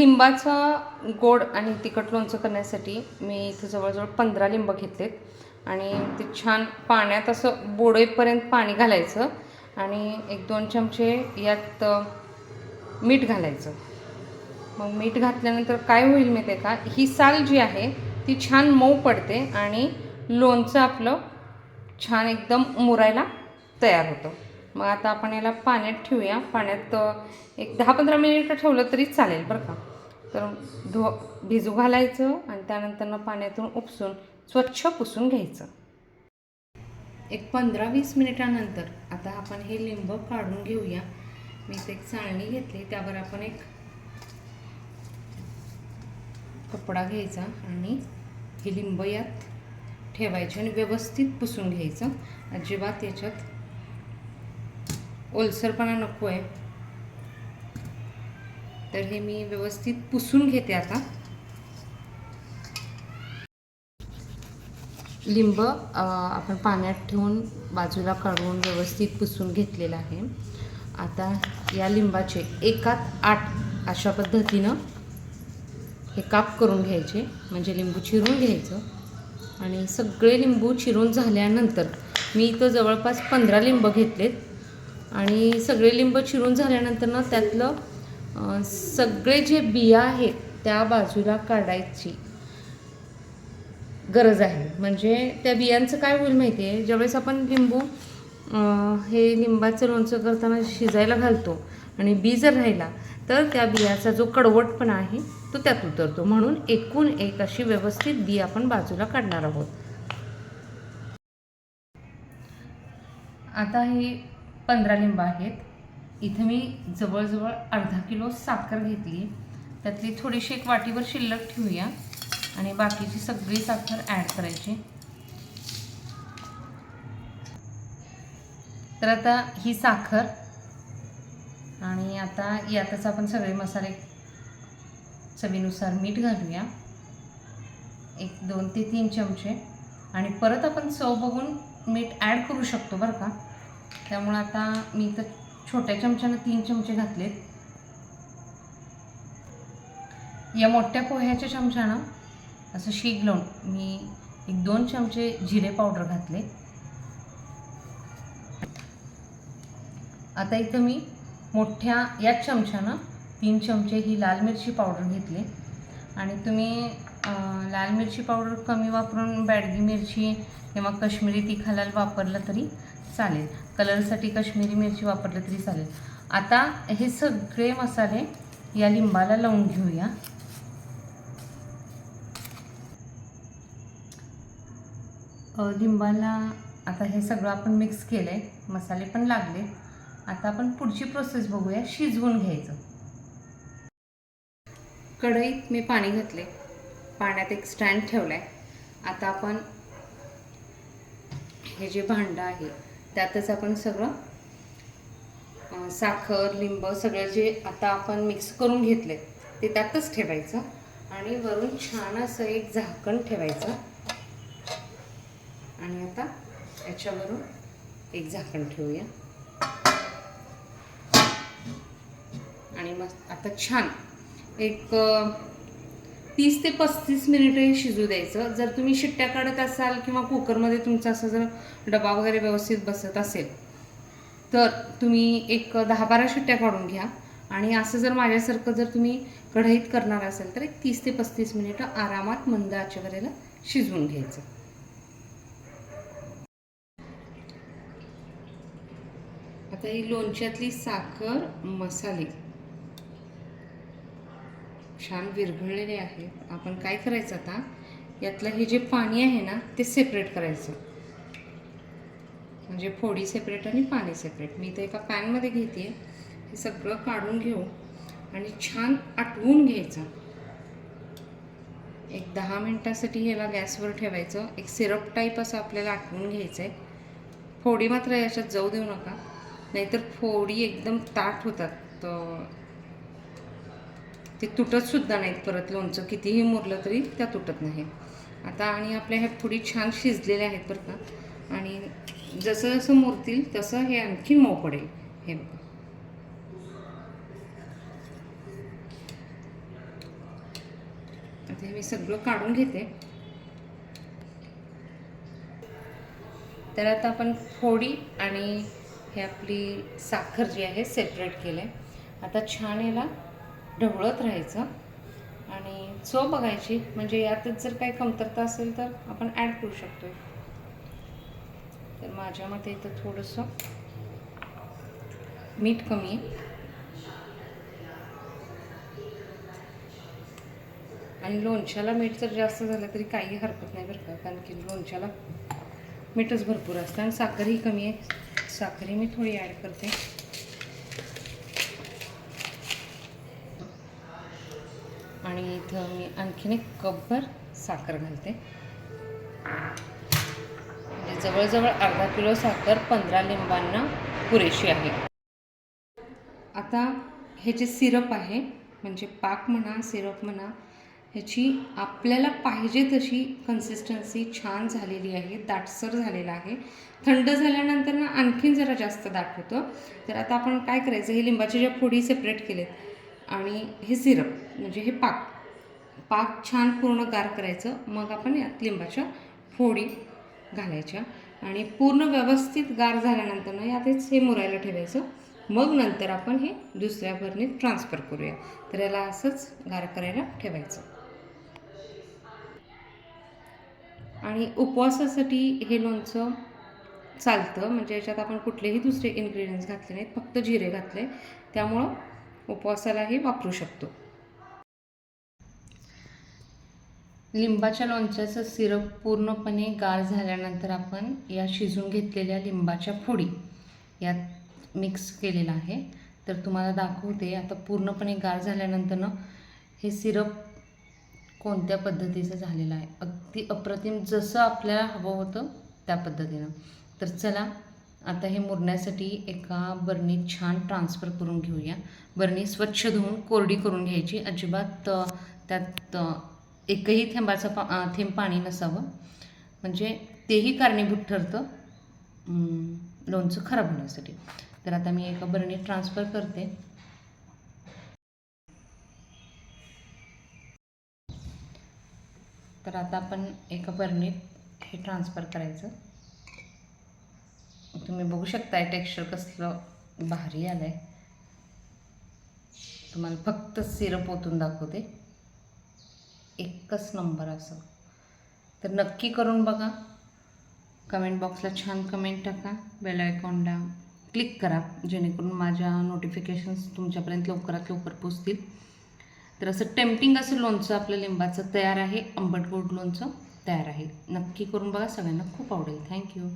लिंबाचा गोड आणि तिखट लोणचं करण्यासाठी मी इथं जवळजवळ पंधरा लिंब घेतलेत. आणि ते छान पाण्यात असं बोडेपर्यंत पाणी घालायचं आणि एक दोन चमचे यात मीठ घालायचं. मग मीठ घातल्यानंतर काय होईल माहिती आहे का? ही साल जी आहे ती छान मऊ पडते आणि लोणचं आपलं छान एकदम मुरायला तयार होतं. मग आता आपण याला पाण्यात ठेवूया. पाण्यात एक दहा पंधरा मिनिटं ठेवलं तरी चालेल बरं का? तर धु भिजू घालायचं आणि त्यानंतर पाण्यातून उपसून स्वच्छ पुसून घ्यायचं. एक पंधरा वीस मिनिटानंतर आता आपण हे लिंब काढून घेऊया. मी ते एक चाळणी घेतली त्यावर आपण एक कपडा घ्यायचा आणि हे लिंब यात ठेवायचे आणि व्यवस्थित पुसून घ्यायचं. अजिबात याच्यात ओलसरपणा नको आहे तर हे मी व्यवस्थित पुसून घेते आता. लिंब आपण पाण्यात ठेवून बाजूला काढून व्यवस्थित पुसून घेतलेलं आहे. आता या लिंबाचे एकात आठ अशा पद्धतीनं हे काप करून घ्यायचे म्हणजे लिंबू चिरून घ्यायचं. आणि सगळे लिंबू चिरून झाल्यानंतर मी इथं जवळपास पंधरा लिंब घेतलेत. आणि सगळे लिंब चिरून झाल्यानंतर ना त्यातलं सगळे जे बिया आहेत त्या बाजूला काढायची गरज आहे. म्हणजे त्या बियांचं काय होईल माहिती आहे ज्यावेळेस आपण लिंबू हे लिंबाचं लोणचं करताना शिजायला घालतो आणि बी जर राहिला तर त्या बियाचा जो कडवटपणा आहे तो त्यात उतरतो. म्हणून एकूण एक अशी व्यवस्थित बी आपण बाजूला काढणार आहोत. आता हे पंधरा लिंब आहेत. इथे मी जवळजवळ अर्धा किलो साखर घेतली. त्यातली थोडीशी एक वाटीवर शिल्लक ठेवूया. आणि बाकीची सगळी साखर ॲड करायची. तर आता ही साखर आणि आता यातच आपण सगळे मसाले चवीनुसार मीठ घालूया. एक दोन ते तीन चमचे. आणि परत आपण चव बघून मीठ ॲड करू शकतो बरं का? त्यामुळं आता मी तर छोट्या चमच्यानं तीन चमचे घातलेत. या मोठ्या पोह्याच्या चमच्यानं असं शेक लावून मी एक दोन चमचे जिरे पावडर घातले. आता इथं मी मोठ्या याच चमच्यानं तीन चमचे ही लाल मिरची पावडर घेतले. आणि तुम्ही लाल मिरची पावडर कमी वापरून बॅडगी मिरची किंवा कश्मीरी तिखालाल वापरलं तरी चालेल. कलरसाठी कश्मीरी मिरची वापरलं तरी चालेल. आता हे सगळे मसाले या लिंबाला लावून घेऊया. लिंबाला आता हे सगळं आपण मिक्स केलं आहे मसाले पण लागले. आता आपण पुढची प्रोसेस बघूया. शिजवून घ्यायचं. कढईत मी पाणी घातले पाण्यात एक स्टँड ठेवला आहे आता आपण हे जे भांडं आहे त्यातच आपण सगळं साखर लिंब सगळं जे आता आपण मिक्स करून घेतले ते त्यातच ठेवायचं आणि वरून छान असं एक झाकण ठेवायचं. आणि आता याच्यावरून एक झाकण ठेवूया. आणि मग आता छान एक तीस ते पस्तीस मिनिटं हे शिजू द्यायचं. जर तुम्ही शिट्ट्या काढत असाल किंवा कुकरमध्ये तुमचा असं जर डबा वगैरे व्यवस्थित बसत असेल तर तुम्ही एक दहा बारा शिट्ट्या काढून घ्या. आणि असं जर माझ्यासारखं जर तुम्ही कढईत करणार असेल तर एक तीस ते पस्तीस मिनिटं आरामात मंद आचेवरेला शिजवून घ्यायचं. आता ही लोणच्यातली साखर मसाले. छान विरघळलेले आहेत आपण काय करायचं आता? यातलं हे जे पाणी आहे ना ते सेपरेट करायचं. म्हणजे फोडी सेपरेट आणि पाणी सेपरेट मी इथे एका पॅनमध्ये घेते. हे सगळं काढून घेऊ आणि छान आटवून घ्यायचं. एक दहा मिनटासाठी ह्याला गॅसवर ठेवायचं. एक सिरप टाईप असं आपल्याला आटवून घ्यायचं आहे फोडी मात्र याच्यात जाऊ देऊ नका. नाहीतर फोडी एकदम ताट होतात. तर ते तुटतसुद्धा नाहीत परत लोणचं. कितीही मुरलं तरी त्या तुटत नाही. आता आणि आपल्या ह्या थोडी छान शिजलेल्या आहेत बरं का. आणि जसं जसं मुरतील तसं हे आणखी मऊ पडेल. हे बघा. आता हे मी सगळं काढून घेते. तर आता आपण फोडी आणि हे आपली साखर जी आहे सेपरेट केलं आहे. आता छान याला ढवळत राहायचं. आणि चव बघायची म्हणजे यातच जर काही कमतरता असेल तर आपण ॲड करू शकतो तर माझ्या मते इथं थोडंसं मीठ कमी आहे. आणि लोणच्याला मीठ जर जास्त झालं तरी काही हरकत नाही बरं का कारण की लोणच्याला मीठच भरपूर असतं आणि साखरही कमी आहे. साखरही मी थोडी ॲड करते. आणि इथं मी आणखीन एक कपभर साखर घालते. म्हणजे जवळजवळ अर्धा किलो साखर पंधरा लिंबांना पुरेशी आहे. आता हे जे सिरप आहे म्हणजे पाक म्हणा सिरप म्हणा ह्याची आपल्याला पाहिजे तशी कन्सिस्टन्सी छान झालेली आहे दाटसर झालेला आहे. थंड झाल्यानंतर ना आणखीन जरा जास्त दाट होतं. तर आता आपण काय करायचं हे लिंबाच्या ज्या फोडी सेपरेट केलेत आणि हे सिरप म्हणजे हे पाक. पाक छान पूर्ण गार करायचं. मग आपण यात लिंबाच्या फोडी घालायच्या. आणि पूर्ण व्यवस्थित गार झाल्यानंतर ना यातच हे मुरायला ठेवायचं. मग नंतर आपण हे दुसऱ्या भरणीत ट्रान्सफर करूया. तर याला असंच गार करायला ठेवायचं. आणि उपवासासाठी हे लोणचं चालतं. म्हणजे याच्यात आपण कुठलेही दुसरे इन्ग्रेडियंट्स घातले नाहीत. फक्त जिरे घातले. त्यामुळं उपवासालाही वापरू शकतो. लिंबाच्या लोणच्याचं सिरप पूर्णपणे गार झाल्यानंतर आपण या शिजून घेतलेल्या लिंबाच्या फोडी यात मिक्स केलेला आहे. तर तुम्हाला दाखवते आता पूर्णपणे गार झाल्यानंतर ना हे सिरप कोणत्या पद्धतीचं झालेलं आहे. अगदी अप्रतिम जसं आपल्याला हवं होतं त्या पद्धतीनं. तर चला आता हे मुरण्यासाठी एका बरणीत छान ट्रान्सफर करून घेऊया. बरणी स्वच्छ धुवून कोरडी करून घ्यायची. अजिबात त्यात एकही थेंबाचं पा थेंब पाणी नसावं. म्हणजे तेही कारणीभूत ठरतं. लोणचं खराब होण्यासाठी. तर आता मी एका बरणीत ट्रान्सफर करते. तर आता आपण एका बरणीत हे ट्रान्सफर करायचं. तुम्ही बघू शकताय टेक्स्चर कसलं भारी आलं आहे तुम्हाला फक्त सिरप ओतून दाखवते. एकच नंबर असं. तर नक्की करून बघा. कमेंट बॉक्सला छान कमेंट टाका. बेल आयकॉनला क्लिक करा. जेणेकरून माझ्या नोटिफिकेशन्स तुमच्यापर्यंत लवकरात लवकर पोचतील तर असं टेम्पटिंग असं लोणचं आपलं लिंबाचं तयार आहे. आंबट गोड लोणचं तयार आहे. नक्की करून बघा. सगळ्यांना खूप आवडेल. थँक्यू